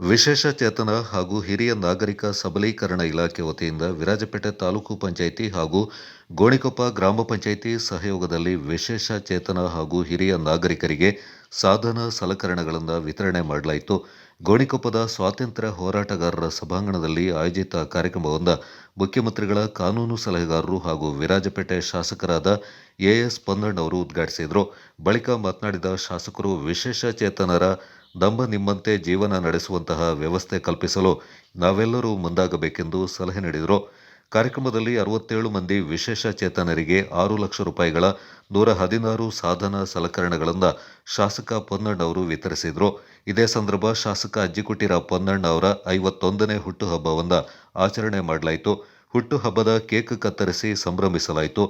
ವಿಶೇಷ ಚೇತನ ಹಾಗೂ ಹಿರಿಯ ನಾಗರಿಕ ಸಬಲೀಕರಣ ಇಲಾಖೆ ವತಿಯಿಂದ ವಿರಾಜಪೇಟೆ ತಾಲೂಕು ಪಂಚಾಯಿತಿ ಹಾಗೂ ಗೋಣಿಕೊಪ್ಪ ಗ್ರಾಮ ಪಂಚಾಯಿತಿ ಸಹಯೋಗದಲ್ಲಿ ವಿಶೇಷ ಚೇತನ ಹಾಗೂ ಹಿರಿಯ ನಾಗರಿಕರಿಗೆ ಸಾಧನ ಸಲಕರಣೆಗಳನ್ನು ವಿತರಣೆ ಮಾಡಲಾಯಿತು. ಗೋಣಿಕೊಪ್ಪದ ಸ್ವಾತಂತ್ರ್ಯ ಹೋರಾಟಗಾರರ ಸಭಾಂಗಣದಲ್ಲಿ ಆಯೋಜಿತ ಕಾರ್ಯಕ್ರಮವೊಂದ ಮುಖ್ಯಮಂತ್ರಿಗಳ ಕಾನೂನು ಸಲಹೆಗಾರರು ಹಾಗೂ ವಿರಾಜಪೇಟೆ ಶಾಸಕರಾದ ಎಎಸ್ ಪೊನ್ನಣ್ಣವರು ಉದ್ಘಾಟಿಸಿದರು. ಬಳಿಕ ಮಾತನಾಡಿದ ಶಾಸಕರು ವಿಶೇಷ ನಮ್ಮ ನಿಮ್ಮಂತೆ ಜೀವನ ನಡೆಸುವಂತಹ ವ್ಯವಸ್ಥೆ ಕಲ್ಪಿಸಲು ನಾವೆಲ್ಲರೂ ಮುಂದಾಗಬೇಕೆಂದು ಸಲಹೆ ನೀಡಿದರು. ಕಾರ್ಯಕ್ರಮದಲ್ಲಿ ಅರವತ್ತೇಳು ಮಂದಿ ವಿಶೇಷ ಚೇತನರಿಗೆ ಆರು ಲಕ್ಷ ರೂಪಾಯಿಗಳ ನೂರ ಹದಿನಾರು ಸಾಧನ ಸಲಕರಣೆಗಳನ್ನು ಶಾಸಕ ಪೊನ್ನಣ್ಣ ಅವರು ವಿತರಿಸಿದರು. ಇದೇ ಸಂದರ್ಭ ಶಾಸಕ ಅಜ್ಜಿಕುಟ್ಟಿರ ಪೊನ್ನಣ್ಣ ಅವರ ಐವತ್ತೊಂದನೇ ಹುಟ್ಟುಹಬ್ಬವನ್ನು ಆಚರಣೆ ಮಾಡಲಾಯಿತು. ಹುಟ್ಟುಹಬ್ಬದ ಕೇಕ್ ಕತ್ತರಿಸಿ ಸಂಭ್ರಮಿಸಲಾಯಿತು.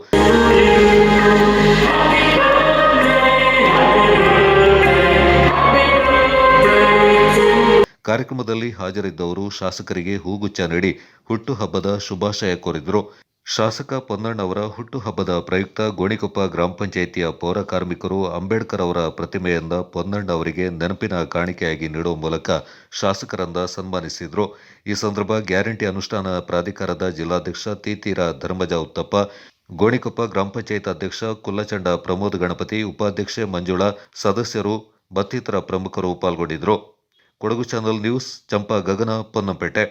ಕಾರ್ಯಕ್ರಮದಲ್ಲಿ ಹಾಜರಿದ್ದವರು ಶಾಸಕರಿಗೆ ಹೂಗುಚ್ಛ ನೀಡಿ ಹುಟ್ಟುಹಬ್ಬದ ಶುಭಾಶಯ ಕೋರಿದರು. ಶಾಸಕ ಪೊನ್ನಣ್ಣ ಅವರ ಹುಟ್ಟುಹಬ್ಬದ ಪ್ರಯುಕ್ತ ಗೋಣಿಕೊಪ್ಪ ಗ್ರಾಮ ಪಂಚಾಯಿತಿಯ ಪೌರ ಕಾರ್ಮಿಕರು ಅಂಬೇಡ್ಕರ್ ಅವರ ಪ್ರತಿಮೆಯಿಂದ ಪೊನ್ನಣ್ಣ ಅವರಿಗೆ ನೆನಪಿನ ಕಾಣಿಕೆಯಾಗಿ ನೀಡುವ ಮೂಲಕ ಶಾಸಕರಂದ ಸನ್ಮಾನಿಸಿದರು. ಈ ಸಂದರ್ಭ ಗ್ಯಾರಂಟಿ ಅನುಷ್ಠಾನ ಪ್ರಾಧಿಕಾರದ ಜಿಲ್ಲಾಧ್ಯಕ್ಷ ತೀತೀರ ಧರ್ಮಜ ಉತ್ತಪ್ಪ, ಗೋಣಿಕೊಪ್ಪ ಗ್ರಾಮ ಪಂಚಾಯತ್ ಅಧ್ಯಕ್ಷ ಕುಲ್ಲಚಂಡ ಪ್ರಮೋದ್ ಗಣಪತಿ, ಉಪಾಧ್ಯಕ್ಷೆ ಮಂಜುಳಾ, ಸದಸ್ಯರು ಮತ್ತಿತರ ಪ್ರಮುಖರು ಪಾಲ್ಗೊಂಡಿದ್ದರು. Kodagu channel news Champa Gagana Ponnampet.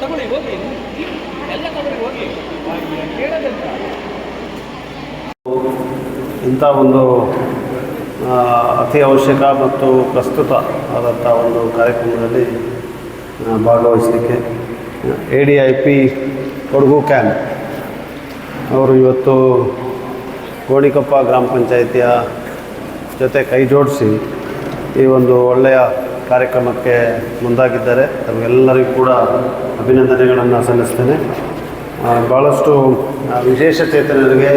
ತಗೊಳ್ಳಿ ಹೋಗಿ ಎಲ್ಲ ತಗೊಳ್ಳಿ ಹೋಗಿ ಕೇಳೋದಂತ. ಇಂಥ ಒಂದು ಅತಿ ಅವಶ್ಯಕ ಮತ್ತು ಪ್ರಸ್ತುತ ಆದಂಥ ಒಂದು ಕಾರ್ಯಕ್ರಮದಲ್ಲಿ ಭಾಗವಹಿಸಲಿಕ್ಕೆ A D I P Kodagu camp ಅವರು ಇವತ್ತು ಗೋಣಿಕೊಪ್ಪ ಗ್ರಾಮ ಪಂಚಾಯಿತಿಯ ಜೊತೆ ಕೈ ಜೋಡಿಸಿ ಈ ಒಂದು ಒಳ್ಳೆಯ ಕಾರ್ಯಕ್ರಮಕ್ಕೆ ಮುಂದಾಗಿದ್ದಾರೆ. ತಮಗೆಲ್ಲರಿಗೂ ಕೂಡ ಅಭಿನಂದನೆಗಳನ್ನು ಸಲ್ಲಿಸ್ತೇನೆ. ಭಾಳಷ್ಟು ವಿಶೇಷ ಚೇತನರಿಗೆ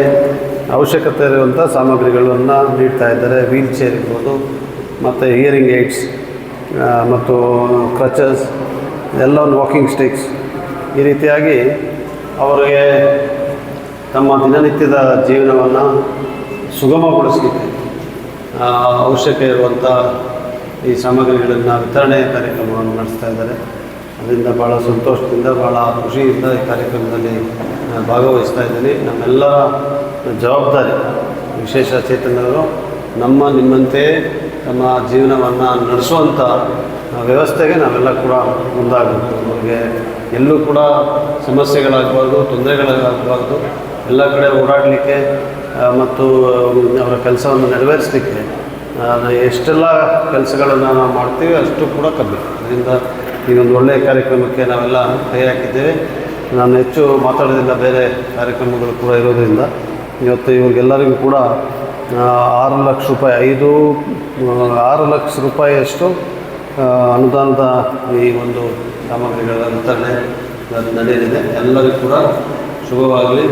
ಅವಶ್ಯಕತೆ ಇರುವಂಥ ಸಾಮಗ್ರಿಗಳನ್ನು ನೀಡ್ತಾ ಇದ್ದಾರೆ. ವೀಲ್ ಚೇರ್ ಇರ್ಬೋದು, ಮತ್ತು ಹಿಯರಿಂಗ್ ಏಡ್ಸ್ ಮತ್ತು ಕ್ರಚಸ್ ಎಲ್ಲ ವಾಕಿಂಗ್ ಸ್ಟಿಕ್ಸ್ ಈ ರೀತಿಯಾಗಿ ಅವರಿಗೆ ತಮ್ಮ ದಿನನಿತ್ಯದ ಜೀವನವನ್ನು ಸುಗಮಗೊಳಿಸಲಿಕ್ಕೆ ಅವಶ್ಯಕ ಇರುವಂಥ ಈ ಸಾಮಗ್ರಿಗಳನ್ನು ವಿತರಣೆ ಕಾರ್ಯಕ್ರಮವನ್ನು ನಡೆಸ್ತಾ ಇದ್ದಾರೆ. ಅದರಿಂದ ಭಾಳ ಸಂತೋಷದಿಂದ ಭಾಳ ಖುಷಿಯಿಂದ ಈ ಕಾರ್ಯಕ್ರಮದಲ್ಲಿ ಭಾಗವಹಿಸ್ತಾ ಇದ್ದೀನಿ. ನಮ್ಮೆಲ್ಲರ ಜವಾಬ್ದಾರಿ. ವಿಶೇಷ ಚೇತನರು, ನಮ್ಮ ನಿಮ್ಮಂತೆ ನಮ್ಮ ಜೀವನವನ್ನು ನಡೆಸುವಂಥ ವ್ಯವಸ್ಥೆಗೆ ನಾವೆಲ್ಲ ಕೂಡ ಮುಂದಾಗಬೇಕು. ಅವ್ರಿಗೆ ಎಲ್ಲೂ ಕೂಡ ಸಮಸ್ಯೆಗಳಾಗಬಾರ್ದು, ತೊಂದರೆಗಳಾಗಬಾರ್ದು. ಎಲ್ಲ ಕಡೆ ಓಡಾಡಲಿಕ್ಕೆ ಮತ್ತು ಅವರ ಕೆಲಸವನ್ನು ನೆರವೇರಿಸಲಿಕ್ಕೆ ಎಷ್ಟೆಲ್ಲ ಕೆಲಸಗಳನ್ನು ನಾವು ಮಾಡ್ತೀವಿ ಅಷ್ಟು ಕೂಡ ಕಮ್ಮಿ. ಅದರಿಂದ ಈ ಒಂದು ಒಳ್ಳೆಯ ಕಾರ್ಯಕ್ರಮಕ್ಕೆ ನಾವೆಲ್ಲ ಕೈ ಹಾಕಿದ್ದೇವೆ ನಾನು ಹೆಚ್ಚು ಮಾತಾಡೋದಿಲ್ಲ, ಬೇರೆ ಕಾರ್ಯಕ್ರಮಗಳು ಕೂಡ ಇರೋದ್ರಿಂದ. ಇವತ್ತು ಇವ್ರಿಗೆಲ್ಲರಿಗೂ ಕೂಡ ಆರು ಲಕ್ಷ ರೂಪಾಯಿ, ಐದು ಆರು ಲಕ್ಷ ರೂಪಾಯಿಯಷ್ಟು ಅನುದಾನದ ಈ ಒಂದು ಸಾಮಗ್ರಿಗಳ ವಿತರಣೆ ನಡೆಯಲಿದೆ. ಎಲ್ಲರಿಗೂ ಕೂಡ ಶುಭವಾಗಲಿ.